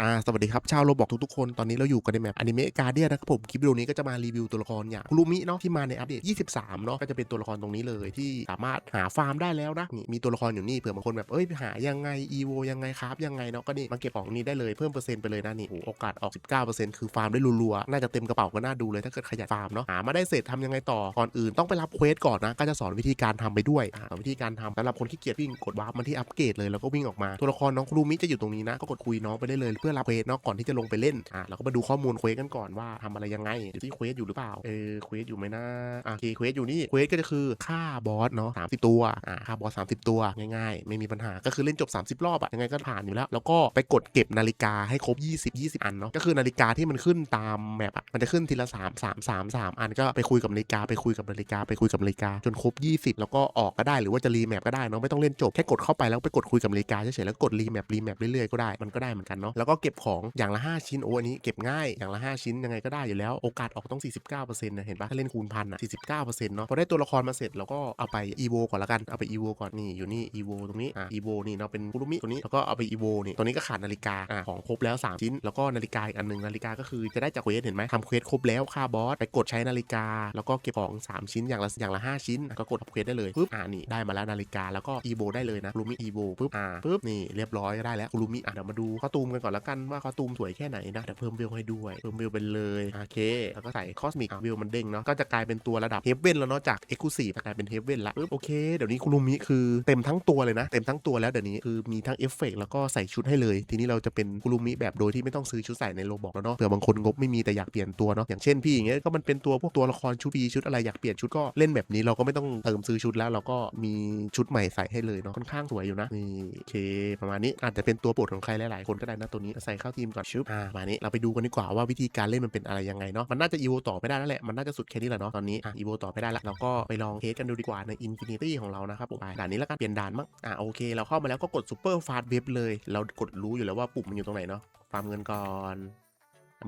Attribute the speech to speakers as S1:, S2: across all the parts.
S1: อ่าสวัสดีครับชาวโรบอกทุกๆคนตอนนี้เราอยู่กันในแมปอนิเมะการเดียนะครับผมคลิปวิดีโอนี้ก็จะมารีวิวตัวละครอย่างคุรุมิเนาะที่มาในอัปเดต 23 เนาะก็จะเป็นตัวละครตรงนี้เลยที่สามารถหาฟาร์มได้แล้วนะนี่มีตัวละครอยู่นี่เผื่อบางคนแบบเอ้ยหายังไงอีโวยังไงครับยังไงเนาะก็นี่มาเก็บของนี้ได้เลยเพิ่มเปอร์เซ็นต์ไปเลยนะนี่โอ้โอกาสออก 19%คือฟาร์มได้รัวๆน่าจะเต็มกระเป๋าก็น่าดูเลยถ้าเกิดขยันฟาร์มเนาะหามาได้เสร็จทำยังไงต่อก่อนอื่นต้องไปรับเควสก่อนนะก็จะสอนวิธีการทำไปด้วยอ่าวิธีการทำสำหรับคนขี้เกียจวิ่งกดวาร์ปมาที่อัปเกรดเลยแล้วก็วิ่งออกมาตัวละครน้องคุรุมิจะอยู่ตรงนี้นะก็กดคุยน้องไปได้เลยเพื่อรับเควสเนาะก่อนที่จะลงไปเล่นอ่าเราก็มาดูข้อมูลเควสกันก่อนว่าทำอะไรยังไงอยู่ที่เควสอยู่หรือเปล่าเออเควสอยู่ไหมนะอ่าโอเคเควสอยู่นี่เควสก็จะคือฆ่าบอสเนาะสามสิบตัวอ่าฆ่าบอสสามสิบตัวง่ายๆ ไม่มีปัญหาก็คือเล่นจบ 30 รอบอะยังไงก็ผ่านอยู่แล้ว แล้วก็ไปกดเก็บนาฬิกาให้ครบ 20 20 อันเนาะก็คือนาฬิกาที่มันขึ้นตามแมปอะมันจะขึ้นทีละ 3 3 3 3 อันก็ไปคุยกับนาฬิกาไปคุยกับนาฬิกาไปคุยกับนาฬิกาจนครบ 20 แล้วก็ออกก็ได้หรือว่าจะรีแมปก็ได้เนาะไม่ต้องเล่นจบแค่กดเข้าไปแล้วไปกดคุยกับนาฬิกาเฉยๆแล้วกดรีแมปรีแมปเรื่อยๆก็ได้มันก็ได้เหมือนกันเนาะแล้วก็เก็บของอย่างละ 5 ชิ้นโอ้อันนี้เก็บง่ายอย่างละ 5 ชิ้นยังไงก็ได้อยู่แล้วโอกาสออกต้อง 49%นะเห็นปะถ้าเล่นคูณพันอะ49%เนาะพอได้ตัวละครมาเสร็จเราก็เอาไปอีโวก่อนละกันเอาไปอีโวก่อนนี่อยู่นี่อีโวตรงนี้อะอีโวนี่เนาะเป็นคุรุมิตัวนี้แล้วก็เอาไปอีโวนี่ตัวนี้ก็ขาดนาฬิกาอะของครบแล้ว 3 ชิ้น แล้วก็นาฬิกาอีกอันหนึ่งนาฬิกาก็คือจะได้จากเควสเห็นไหมทำเควสครบแล้วค่าบอสไปกดใช้นาฬิกา แล้วก็เก็บของ 3 ชิ้นอย่างละอย่างละ 5 ชิ้น ก็กดทำเควสได้เลยปุ๊บอ่านี่ได้มาแล้วนาฬิกาแล้วก็อีโวได้เลยนะคุรุมิอีโวปุ๊บอ่าปุ๊บนี่เรียบร้อยได้แล้วคุรุมิอะเดี๋ยวมาดูข้อตูมกันก่อนละกันว่าข้อตูมสวยแค่ไหนนะเดี๋ยวเพิ่มวิวให้ด้วยเพิ่มวิวไปเลยโอเคแล้วก็ใส่คอสมิกวิวมันเด้งเนาะก็จะกลายเป็นตัวระดับเฮฟเว่นแล้วเนาะจากเอ็กซ์คลูซีฟกลายเป็นเฮฟเว่นละปุ๊บโอเคเดี๋ยวนี้คุรุมิคือเต็มทั้งตัวเลยนะ เต็มทั้งตัวแล้วเดี๋ยวนี้คือมีทั้งเอฟเฟกต์แล้วก็ใส่ชุดให้เลย ทีนี้เราจะเป็นคุรุมิแบบโดยที่ไม่ต้องซื้อชุดใส่ในโลบอกแล้วเนาะเผื่อบางคนงบไม่มีแต่อยากเปลี่ยนตัวเนาะอย่างเช่นพี่อย่างเงี้ยก็มันเป็นตัวพวกตัวละครชุดปีชุดอะไรอยากเปลี่ยนชุดก็เล่นแบบนี้เราก็ไม่ต้องเติมซื้อชุดแล้วเราก็มีชุดใหม่ใส่ให้เลยเนาะค่อนข้างสวยอยู่นะนี่โอเคประมาณนี้อาจจะเป็นตัวโปรดของใครหลายๆคนก็ได้นะตัวนี้ใส่เข้าทีมก่อนชุบอ่ามานี้เราไปดูกันดีกว่าว่าวิธีการเล่นมันเป็นอะไรยังไงเนาะมันน่าจะอีโวต่อไม่ได้แล้วแหละมันน่าจะสุดแค่นี้แหละเนาะตอนนี้อะอีโวต่อไม่ได้ละเราก็ไปลองเทสกันดูดีกว่าในอินฟินิตี้ของเรานะครับผมไปด่านนี้แล้วกันเปลี่ยนด่านมั้งอะโอเค เราเข้ามาแล้วก็กดซูเปอร์ฟาสเว็บเลย เรากดรู้อยู่แล้วว่าปุ่มมันอยู่ตรงไหนเนาะฟาร์มเงินก่อน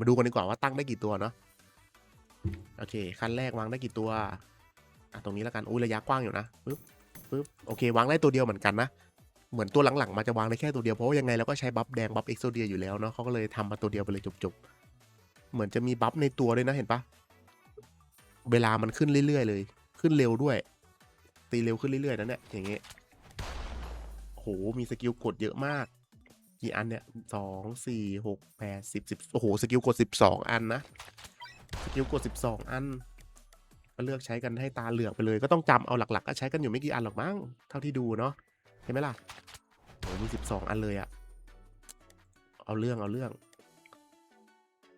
S1: มาดูกันดีกว่าว่าตั้งได้กี่ตัวเนาะโอเคขั้นแรกวางได้กี่ตัวอะตรงนี้แล้วกันอุ้ยระยะกว้างอยู่นะปึ๊บปึ๊บโอเควางได้ตัวเดียวเหมือนกันนะ เหมือนตัวหลังๆมาจะวางได้แค่ตัวเดียว เพราะว่ายังไงเราก็ใช้บัฟแดงบัฟเอ็กโซเดียอยู่แล้วเนาะเขาก็เลยทำมาตัวเดียวไปเลยจบๆ เหมือนจะมีบัฟในตัวด้วยนะเห็นปะเวลามันขึ้นเรื่อยๆ เลย ขึ้นเร็วด้วย ตีเร็วขึ้นเรื่อยๆนะเนี่ยอย่างเงี้ยโหมีสกิลกดเยอะมาก กี่อันเนี่ยสองสี่หกแปดสิบสิบโอ้โหสกิลกดสิบสองอันนะสกิลกดสิบสองอันก็เลือกใช้กันให้ตาเหลือกไปเลย ก็ต้องจำเอาหลัก ๆ ก็ใช้กันอยู่ไม่กี่อันหรอกมั้งเท่าที่ดูเนาะ เห็นไหมล่ะโอ้มีสิบสองอันเลยอะเอาเรื่องเอาเรื่อง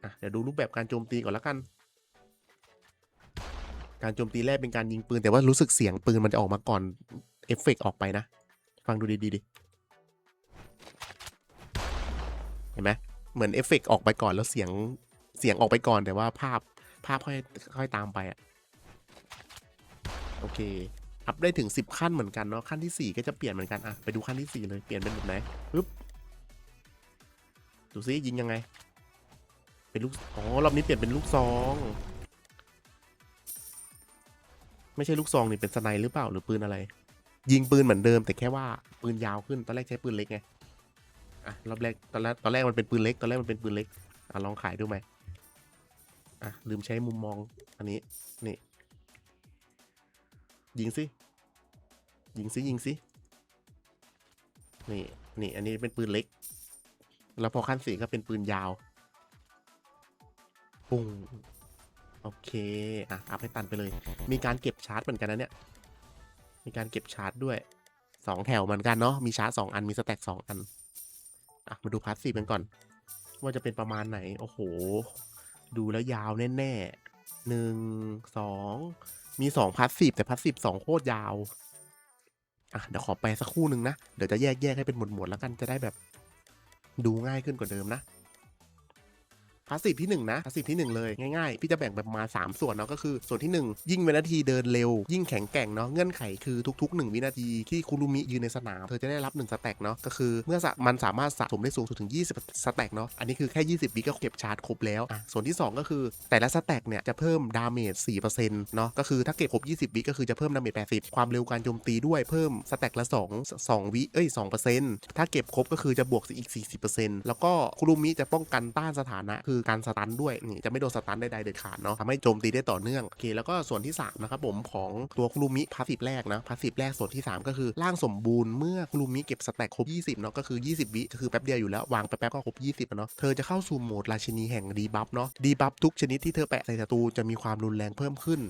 S1: อะเดี๋ยวดูรูปแบบการโจมตีก่อนล้วกัน การโจมตีแรกเป็นการยิงปืน แต่ว่ารู้สึกเสียงปืนมันจะออกมาก่อนเอฟเฟกต์ออกไปนะ ฟังดูดีๆดิเห็นไหมเหมือนเอฟเฟกต์ออกไปก่อนแล้วเสียงเสียงออกไปก่อนแต่ว่าภาพภาพค่อยค่อยตามไปอะโอเค อัพได้ถึง 10 ขั้นเหมือนกันเนาะขั้นที่ 4 ก็จะเปลี่ยนเหมือนกันอะไปดูขั้นที่ 4 เลยเปลี่ยนเป็นแบบไหนปึ๊บดูซิยิงยังไง เป็นลูกอ๋อรอบนี้เปลี่ยนเป็นลูกซอง ไม่ใช่ลูกซองนี่เป็นสไนหรือเปล่าหรือปืนอะไร ยิงปืนเหมือนเดิม แต่แค่ว่าปืนยาวขึ้นตอนแรกใช้ปืนเล็กไงอะรอบแรกตอนแรกตอนแรกมันเป็นปืนเล็กตอนแรกมันเป็นปืนเล็กอะลองขายดูไหมอะลืมใช้มุมมองอันนี้นี่ ยิงสิ ยิงสิ ยิงสิ นี่ นี่ อันนี้เป็นปืนเล็ก แล้วพอขั้นสี่ก็เป็นปืนยาว ปุ้ง โอเค อะ อัพให้ตันไปเลย มีการเก็บชาร์จเหมือนกันนะเนี่ย มีการเก็บชาร์จด้วยสองแถวเหมือนกันเนาะ มีชาร์จสองอัน มีสแต็กสองอัน อะ มาดูพาร์ทสี่กันก่อน ว่าจะเป็นประมาณไหน โอ้โห ดูแล้วยาวแน่ๆหนึ่งสอง มีสองพาสซีฟแต่พาสซีฟสองโคตรยาว อะเดี๋ยวขอไปสักครู่หนึ่งนะ เดี๋ยวจะแยกแยกให้เป็นหมวดๆแล้วกันจะได้แบบ ดูง่ายขึ้นกว่าเดิมนะ พาสซีฟที่1นะพาสซีฟที่ 1 เลยง่ายๆ พี่จะแบ่งแบบมา 3 ส่วนเนาะก็คือ ส่วนที่ 1 ยิ่งวินาทีเดินเร็ว ยิ่งแข็งแกร่งเนาะเงื่อนไขคือทุก ๆ 1 วินาทีที่คุรุมิยืนในสนามเธอจะได้รับ 1 สแต็กเนาะก็คือเมื่อสะมันสามารถสะสมได้สูงสุดถึง 20 สแต็กเนาะอันนี้คือแค่ 20วิก็เก็บชาร์จครบแล้วอะส่วนที่ 2 ก็คือแต่ละสแต็กเนี่ยจะเพิ่มดาเมจ4%เนาะก็คือถ้าเก็บครบ 20วิก็คือจะเพิ่มดาเมจ80 ความเร็วการโจมตีด้วยเพิ่มสแต็กละ 2 2วิเอ้ย2%ถ้าเก็บครบก็คือจะบวกอีก 40%แล้วก็คุรุมิจะป้องกันต้านสถานะคือการสตันด้วยนี่จะไม่โดนสตันใดๆเด็ดขาดเนาะทำให้โจมตีได้ต่อเนื่องโอเคแล้วก็ส่วนที่3นะครับผมของตัวคุรุมิพาสซีฟแรกนะพาสซีฟแรกส่วนที่ 3 ก็คือร่างสมบูรณ์เมื่อคุรุมิเก็บสแต็กครบ 20เนาะก็คือ 20 วิก็คือแป๊บเดียวอยู่แล้ววางไปแป๊บก็ครบ 20เนาะเธอจะเข้าสู่โหมดราชินีแห่งดีบัฟเนาะดีบัฟทุกชนิดที่เธอแปะใส่ศัตรูจะมีความรุนแรงเพิ่มขึ้น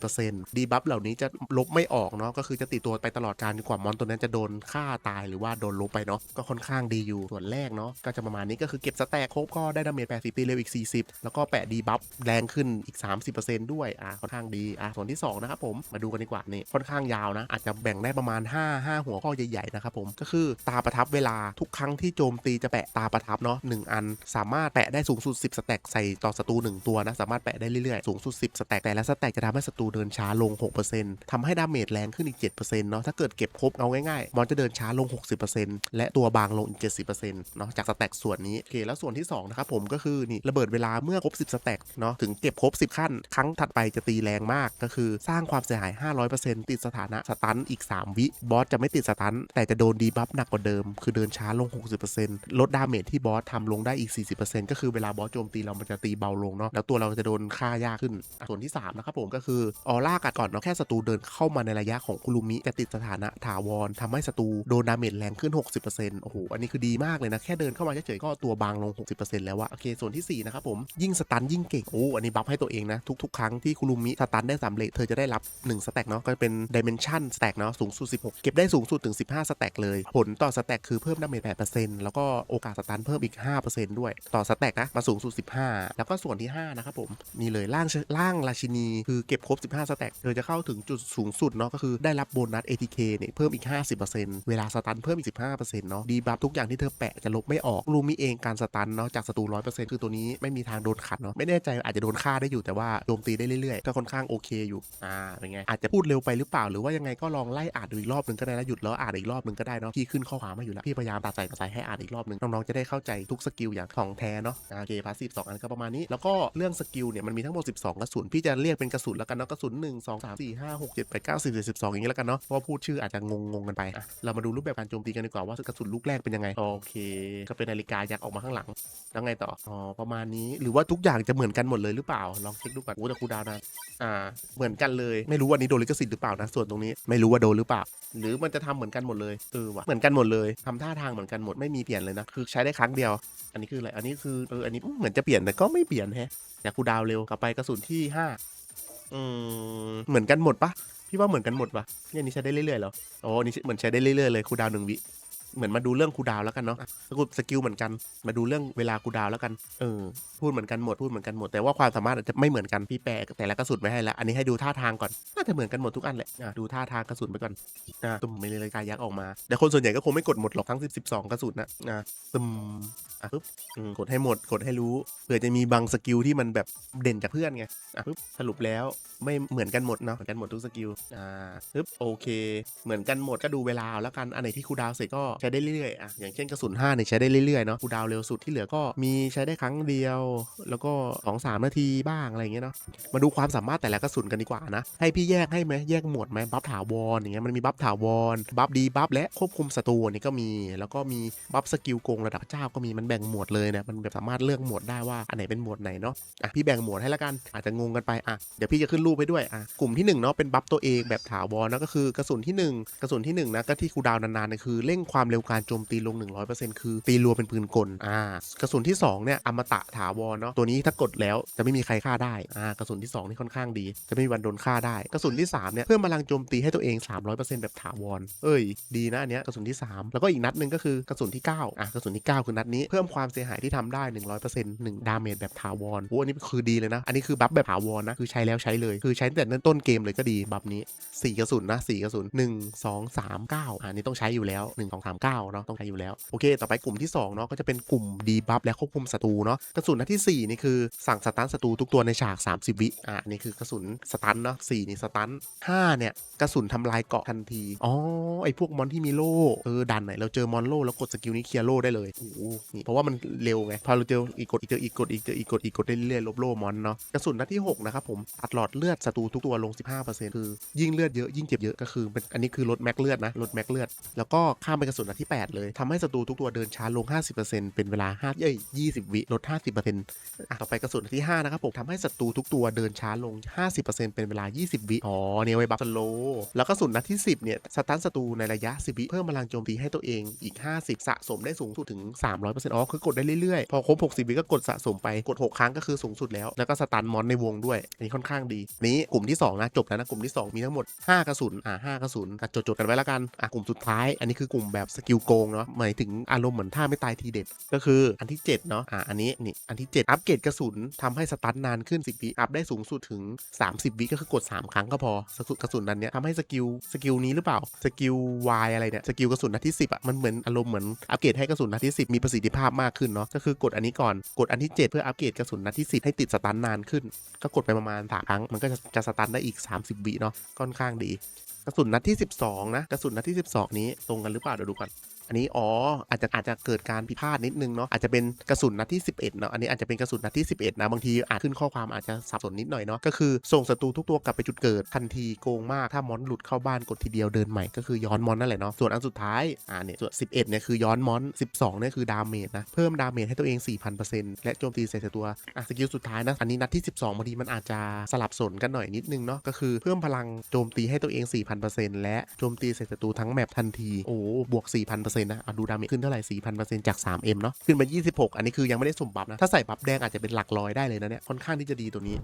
S1: 30%ดีบัฟเหล่านี้จะลบไม่ออกเนาะก็คือจะติดตัวไปตลอดการจนกว่ามอนตัวนั้นจะโดนฆ่าตายหรือว่าโดนลบไปเนาะก็ค่อนข้างดีอยู่ส่วนแรกเนาะก็จะประมาณนี้ก็คือเก็บสแต็กครบก็ได้ดาเมจ80ตีเร็วอีก 40 แล้วก็แปะดีบัฟแรงขึ้นอีก 30%ด้วยอะค่อนข้างดีอะส่วนที่ 2 นะครับผมมาดูกันดีกว่านี่ค่อนข้างยาวนะ อาจจะแบ่งได้ประมาณ 5 5 หัวข้อใหญ่ๆนะครับผมก็คือตาประทับเวลาทุกครั้งที่โจมตีจะแปะตาประทับเนาะหนึ่งอัน สามารถแปะได้สูงสุด 10 สแต็กใส่ต่อศัตรู1ตัวนะสามารถแปะได้เรื่อยๆสูงสุด 10 สแต็กแต่ละสแต็กจะทำให้ศัตรูเดินช้าลง 6%ทำให้ดาเมจแรงขึ้นอีก 7%เนาะถ้าเกิดเก็บครบเอาง่ายๆมอนจะเดินช้าลง 60%และตัวบางลงอีก 70%เนาะจากสแต็กส่วนนี้โอเคแล้วส่วนที่สองนะครับผมก็คือนีระเบิดเวลาเมื่อครบ 10 สแต็กเนาะถึงเก็บครบ 10 ขั้น ครั้งถัดไปจะตีแรงมากก็คือสร้างความเสียหาย 500%ติดสถานะสตันอีก 3 วิบอสจะไม่ติดสตันแต่จะโดนดีบัฟหนักกว่าเดิม คือเดินช้าลง 60%ลดดาเมจที่บอสทำลงได้อีก 40%ก็คือเวลาบอสโจมตีเรามันจะตีเบาลงเนาะแล้วตัวเราจะโดนฆ่ายากขึ้น ส่วนที่ 3 นะครับผมก็คือออร่ากัดก่อนเนาะแค่ศัตรูเดินเข้ามาในระยะของคุรุมิจะติดสถานะถาวรทำให้ศัตรูโดนดาเมจแรงขึ้น 60%โอ้โหอันนี้คือดีมากเลยนะแค่เดินเข้ามาเฉยๆก็ตัวบางลง 60%แล้วอะโอเคส่วนที่่4นะครับผมยิ่งสตันยิ่งเก่งโอ้อันนี้บัฟให้ตัวเองนะทุกๆ ครั้งที่คุรุมิสตันได้สำเร็จเธอจะได้รับ1สแต็กเนาะก็เป็น Dimension สแต็กเนาะสูงสุด 16 เก็บได้สูงสุดถึง 15 สแต็กเลย ผลต่อสแต็กคือเพิ่มดาเมจ8%แล้วก็โอกาสสตันเพิ่มอีก 5%ด้วย ต่อสแต็กนะมาสูงสุด 15 แล้วก็ส่วนที่ 5 นะครับผมนี่เลยร่างร่างราชินี คือเก็บครบ 15 สแต็กเธอจะเข้าถึงจุดสูงสุดเนาะก็คือได้รับโบนัส ATK เนี่ยเพิ่มอีก 50%เวลาสตันเพิ่มอีก 15%เนาะดีบัฟทุกอย่างที่เธอแปะจะลบไม่ออกรูมีเองการสตันเนาะจากศัตรู100%คือตัวนนี้ไม่มีทางโดนขัดเนาะไม่แน่ใจอาจจะโดนฆ่าได้อยู่แต่ว่าโจมตีได้เรื่อยๆก็ค่อนข้างโอเคอยู่อ่าเป็นไงอาจจะพูดเร็วไปหรือเปล่าหรือว่ายังไงก็ลองไล่อ่านดูอีกรอบหนึ่งก็ได้นะหยุดแล้วอ่านอีกรอบหนึ่งก็ได้เนาะพี่ขึ้นข้อความมาอยู่แล้วพี่พยายามตัดใส่ตัดใส่ให้อ่านอีกรอบหนึ่งน้องๆจะได้เข้าใจทุกสกิลอย่างของแท้เนาะโอเคพาสซีฟสองอันก็ประมาณนี้แล้วก็เรื่องสกิลเนี่ยมันมีทั้งหมด 12 กระสุนพี่จะเรียกเป็นกระสุนแล้วกันเนาะกระสุน1 2 3 4 5 6 7 8 9 10 12อย่างนี้แล้วกันเนาะเพราะว่าพูดชื่ออาจจะงงๆกันไปอะเรามาดูรูปแบบการโจมตีกันดีกว่าว่ากระสุนลูกแรกเป็นยังไงโอเค ก็เป็นนาฬิกายักษ์ออกมาข้างหลังแล้วไงต่ออ๋อประมาณนี้ หรือว่าทุกอย่างจะเหมือนกันหมดเลยหรือเปล่า ลองเช็คดูก่อนโอ้แต่ครูดาวนะอ่า เหมือนกันเลย ไม่รู้ว่านี้โดนลิขสิทธิ์หรือเปล่านะ ส่วนตรงนี้ไม่รู้ว่าโดนหรือเปล่า หรือมันจะทำเหมือนกันหมดเลย เออว่ะ เหมือนกันหมดเลยทำท่าทางเหมือนกันหมด ไม่มีเปลี่ยนเลยนะ คือใช้ได้ครั้งเดียว อันนี้คืออะไร อันนี้คือ เออ อันนี้เหมือนจะเปลี่ยนแต่ก็ไม่เปลี่ยนแฮะอยากครูดาวเร็วกลับไปกระสุนที่ห้าอืม เหมือนกันหมดปะพี่ว่าเหมือนกันหมดปะเนี่ยนี้ใช้ได้เรื่อยๆหรออ๋ออันนี่เหมือนใช้ได้เรื่อยๆเลยครูดาวหนึ่งวิ เหมือนมาดูเรื่องครูดาวแล้วกันเนาะสกุลสกิลเหมือนกัน มาดูเรื่องเวลาครูดาวแล้วกัน เออ พูดเหมือนกันหมด พูดเหมือนกันหมด แต่ว่าความสามารถอาจจะไม่เหมือนกัน พี่แปลแต่ละกระสุนไม่ให้ละ อันนี้ให้ดูท่าทางก่อน น่าจะเหมือนกันหมดทุกอันแหละอะดูท่าทางกระสุนไปก่อนอะตุ่มมีรายการยักษ์ออกมา แต่คนส่วนใหญ่ก็คงไม่กดหมดหรอกทั้ง10 12กระสุนนะอะตุ่มอะปึ๊บอืมกดให้หมด กดให้รู้ เผื่อจะมีบางสกิลที่มันแบบเด่นจากเพื่อนไง อะปึ๊บ สรุปแล้วไม่เหมือนกันหมดเนาะ เหมือนกันหมดทุกสกิล อ่าปึ๊บ โอเค เหมือนกันหมดก็ดูเวลาเอาแล้วกัน อันไหนที่ครูดาวเสร็จก็ใช้ได้เรื่อยๆอะอย่างเช่นกระสุน5เนี่ยใช้ได้เรื่อยๆเนาะครูดาวเร็วสุดที่เหลือก็มีใช้ได้ครั้งเดียว แล้วก็2อสนาทีบ้างอะไรเงี้ยเนาะมาดูความสามารถแต่ละกระสุนกันดีกว่านะ ให้พี่แยกให้ไหมแยกหมวดไหมบัฟถาวรอย่างเงี้ยมันมีบัฟถาวรบัฟดีบัฟและควบคุมศัตรูนี่ก็มี แล้วก็มีบัฟสกิลโกงระดับเจ้าก็มีมันแบ่งหมวดเลยเนี่ยมันแบบสามารถเลือกหมวดได้ว่าอันไหนเป็นหมวดไหนเนาะอะพี่แบ่งหมวดให้ละกันอาจจะงงกันไปอะเดี๋ยวพี่จะขึ้นรูปให้ด้วยอะกลุ่มที่หนึ่งเนาะเป็นบัฟตัวเองแบบถาวรนะก็คือกระสุนที่หนึ่งกระสุนที่หนึ่งนะก็ที่คูดาวนานๆคือเร่งความเร็วการโจมตีลง 100%คือ ตีรัวเป็นปืนกลอ่ากระสุนที่สองเนี่ยอมตะถาวรเนาะตัวนี้ถ้ากดแล้วจะไม่มีใครฆ่าได้อ่ากระสุนที่สองนี่ค่อนข้างดี จะไม่มีวันโดนฆ่าได้ กระสุนที่สามเนี่ยเพิ่มพลังโจมตีให้ตัวเอง 300%แบบถาวรเอ้ย ดีนะอันเนี้ยกระสุนที่ 3 แล้วก็อีกนัดหนึ่งก็คือกระสุนที่ 9อะกระสุนที่ 9 คือนัดนี้เพิ่มความเสียหายที่ทำได้ 100% 1ดาเมจแบบถาวรโอ้อันนี้คือดีเลยนะ อันนี้คือบัฟแบบถาวรนะคือใช้แล้วใช้เลย คือใช้ตั้งแต่ต้นเกมเลยก็ดีบัฟนี้4กระสุนนะ4กระสุน1 2 3 9อ่านี่ต้องใช้อยู่แล้ว1 2 3 9เนาะต้องใช้อยู่แล้วโอเค ต่อไปกลุ่มที่2เนาะก็จะเป็นกลุ่มดีบัฟและควบคุมศัตรูเนาะกระสุนนัดที่ 4 นี่คือสั่งสตันศัตรูทุกตัวในฉาก 30 วิอะนี่คือกระสุนสตันเนาะ4นี่สตัน5เนี่ยกระสุนทำลายเกาะทันทีอ๋อไอพวกมอนที่มีโล่เออดันไหนเราเจอมอนโล่แล้วกดสกิลนี้เคลียร์โล่ได้เลยโอ้โหนี่เพราะว่ามันเร็วไงพอเราเจออีกกดอีกเจออีกกดอีกเจออีกกดอีกกดได้เรื่อยๆลบโล่มอนเนาะกระสุนนัดที่หกนะครับผมตัดหลอดเลือดศัตรูทุกตัวลง 15%คือยิ่งเลือดเยอะยิ่งเจ็บเยอะก็คือเป็นอันนี้คือลดแม็กเลือดนะลดแม็กเลือดแล้วก็ข้ามไปกระสุนนัดที่ 8 เลยทำให้ศัตรูทุกตัวเดินช้าลง 50%เป็นเวลา5เอ้ย20 วิลด 50%อะต่อไปกระสุนที่ 5 นะครับผมทำให้ศัตรูทุกตัวเดินช้าลง 50%เป็นเวลา 20 วิอ๋อเนี่ยไว้บัฟสโลแล้วกระสุนนัดที่ 10 เนี่ยสตันศัตรูในระยะ 10 วิเพิ่มพลังโจมตีให้ตัวเองอีก 50 สะสมได้สูงสุดถึง 300%อ๋อคือกดได้เรื่อยๆ พอครบ 60 วิก็กดสะสมไปกด 6 ครั้งก็คือสูงสุดแล้ว แล้วก็สตันมอนในวงด้วยอันนี้ค่อนข้างดี นี้กลุ่มที่ 2 นะจบแล้วนะกลุ่มที่ 2 มีทั้งหมด 5 กระสุนอ่า5กระสุนจดๆกันไว้แล้วกันอะกลุ่มสุดท้ายอันนี้คือกลุ่มแบบสกิลโกงเนาะหมายถึงอารมณ์เหมือนท่าไม่ตายทีเด็ด ก็คืออันที่ 7 เนาะอะอันนี้นี่อันที่ 7 อัปเกรดกระสุนทำให้สตันนานขึ้น 10วิอัพได้สูงสุดถึง 30 วิก็คือกด 3 ครั้งก็พอสกระสุนนั้นเนี้ยทำให้สกิลสกิลนี้หรือเปล่าสกิล Y อะไรเนี่ยสกิลกระสุนนัดที่10อะมันเหมือนอารมณ์เหมือนอัปเกรดให้กระสุนนัดที่ 10 มีประสิทธิภาพมากขึ้นเนาะก็คือกดอันนี้ก่อนกดอันที่ 7 เพื่ออัปเกรดกระสุนนัดที่ 10 ให้ติดสตันนานขึ้น ก็กดไปประมาณสามครั้งมันก็จะจะสตันได้อีก 30 วิเนาะค่อนข้างดี กระสุนนัดที่ 12 นะ กระสุนนัดที่ 12 นี้ตรงกันหรือเปล่าเดี๋ยวดูกัน อันนี้อ๋ออาจจะอาจจะเกิดการผิดพลาดนิดนึงเนาะอาจจะเป็นกระสุนนัดที่ 11เนาะอันนี้อาจจะเป็นกระสุนนัดที่ 11นะบางทีอาจขึ้นข้อความอาจจะสับสนนิดหน่อยเนาะก็คือส่งศัตรูทุกตัวกลับไปจุดเกิดทันทีโกงมากถ้ามอนหลุดเข้าบ้านกดทีเดียวเดินใหม่ก็คือย้อนมอนนั่นแหละเนาะส่วนอันสุดท้ายอ่าเนี่ยส่วน11เนี่ยคือย้อนมอน 12เนี่ยคือดาเมจนะเพิ่มดาเมจให้ตัวเอง 4,000%และโจมตีใส่ศัตรูอะสกิลสุดท้ายนะอันนี้นัดที่ 12บางทีมันอาจจะสลับสนกันหน่อยนิดนึงเนาะก็คือเพิ่มพลังโจมตีให้ตัวเอง4,000%และโจมตีใส่ศัตรูทั้งแมปทันทีโอ้บวก4,000%นะอะดูดาเมจขึ้นเท่าไหร่ 4,000%จาก 3M เนาะขึ้นมา26 อันนี้คือยังไม่ได้สมบัฟนะ ถ้าใส่บัฟแดงอาจจะเป็นหลักร้อยได้เลยนะเนี่ยค่อนข้างที่จะดีตัวนี้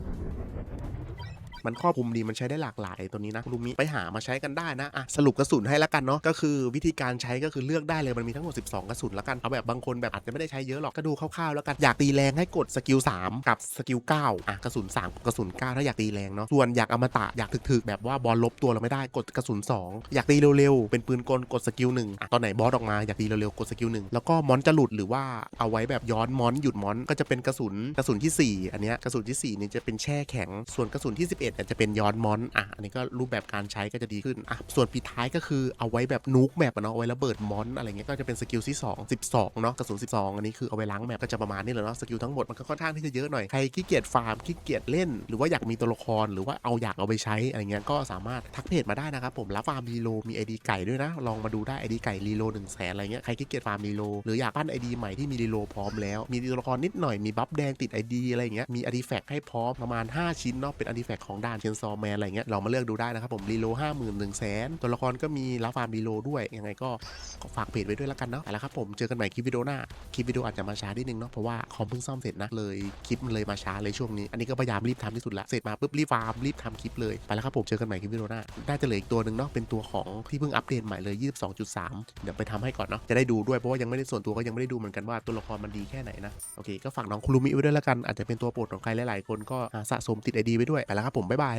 S1: มันครอบคลุมดีมันใช้ได้หลากหลายตัวนี้นะลูมิไปหามาใช้กันได้นะอะสรุปกระสุนให้แล้วกันเนาะก็คือวิธีการใช้ก็คือเลือกได้เลยมันมีทั้งหมด 12 กระสุนแล้วกันเอาแบบบางคนแบบอาจจะไม่ได้ใช้เยอะหรอกก็ดูคร่าวๆแล้วกันอยากตีแรงให้กดสกิล3กับสกิล9อะกระสุน3กระสุน9ถ้าอยากตีแรงเนาะส่วนอยากอมตะอยากถึกๆแบบว่าบอลลบตัวเราไม่ได้กดกระสุน2 อยากตีเร็วๆเป็นปืนกลกดสกิล1อะตอนไหนบอสออกมาอยากตีเร็วๆกดสกิล1แล้วก็มอนจะหลุดหรือว่าเอาไว้แบบย้อนมอนหยุดมอนก็จะเป็นกระสุนกระสุนที่ 4 อันเนี้ยกระสุนทีสี่4นี่จะเป็นแช่แข็งส่วนกระสุนที่ 11เนี่จะเป็นย้อนมอนอะอันนี้ก็รูปแบบการใช้ก็จะดีขึ้นอะส่วนปิดท้ายก็คือเอาไว้แบบนูกแมปเนาะเอาไว้ระเบิดมอนอะไรเงี้ยก็จะเป็นสกิลที่2 12เนาะกระสุน12 อันนี้คือเอาไว้ล้างแมปก็จะประมาณนี้แหละเนาะสกิลทั้งหมดมันก็ค่อนข้างที่จะเยอะหน่อยใครขี้เกียจฟาร์มขี้เกียจเล่น หรือว่าอยากมีตัวละครหรือว่าเอาอยากเอาไปใช้อะไรเงี้ยก็สามารถทักเพจมาได้นะครับผมรับฟาร์มรีโลมีไอดีไก่ด้วยนะลองมาดูได้ไอดีไก่รีโล1 0 0 0 0แสนอะไรเงี้ยใครขี้เกียจฟาร์มรีโลหรืออยากปั้นไอดีใหม่ที่มีรีโลพร้อมแล้ว มีตัวละครนิดหน่อยมีบัฟแดงติดไอดีอะไรเงี้ยมีอาร์ติแฟกต์ให้พร้อมประมาณ 5 ชิ้นเนาะเป็นอาร์ติแฟกต์ของด่านเชนซอแมนอะไรเงี้ยลองมาเลือกดูได้นะครับผมรีโลห้าหมื่นหนึ่งแสนตัวละครก็มีรับฟาร์มรีโลด้วยยังไงก็ฝากเพจไว้ด้วยแล้วกันเนาะไปแล้วครับผมเจอกันใหม่คลิปวิดีโอหน้าคลิปวิดีโออาจจะมาช้านิดนึงเนาะเพราะว่าคอมเพิ่งซ่อมเสร็จนะเลยคลิปมันเลยมาช้าเลยช่วงนี้อันนี้ก็พยายามรีบทำที่สุดละเสร็จมาปุ๊บรีบฟาร์มรีบทำคลิปเลยไปแล้วครับผมเจอกันใหม่คลิปวิดีโอหน้าน่าจะเหลืออีกตัวหนึ่งเนาะเป็นตัวของที่เพิ่งอัปเดตใหม่เลย 22.3 เดี๋ยวไปทำให้ก่อนเนาะจะได้ดูด้วยเพราะว่ายังไม่ได้ส่วนตัวก็ยังไม่ได้ดูเหมือนกันว่าตัวละครมันดีแค่ไหนนะโอเคก็ฝากน้องคุรุมิไว้ด้วยแล้วกันอาจจะเป็นตัวโปรดของใครหลายๆคนก็สะสมติดไอดีไว้ด้วยไปแล้วครับผมบ๊ายบาย